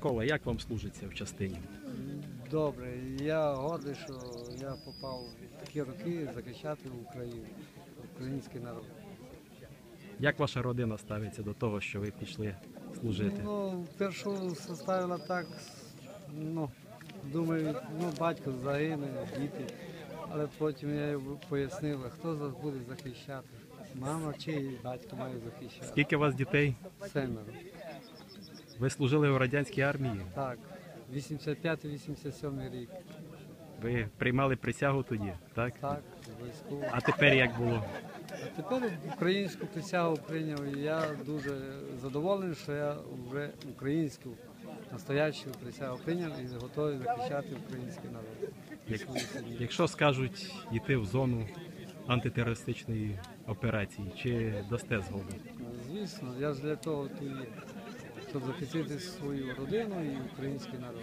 Кола, як вам служиться в частині? Добре, я гордий, що я попав в такі роки захищати Україну, український народ. Як ваша родина ставиться до того, що ви пішли служити? Ну, першу составила так, ну, думаю, ну, батько загине, діти. Але потім я пояснив, хто нас буде захищати? Мама чи батько має захищати? Скільки у вас дітей? Семеро. Ви служили в радянській армії? Так, 85-87 рік. Ви приймали присягу тоді, так? Так, військово. А тепер як було? А тепер українську присягу прийняв і я дуже задоволений, що я вже українську настоящу присягу прийняв і готовий захищати український народ. Як, якщо скажуть йти в зону антитерористичної операції, чи дасте згоду? Звісно, я ж для того тут є, щоб захистити свою родину і український народ.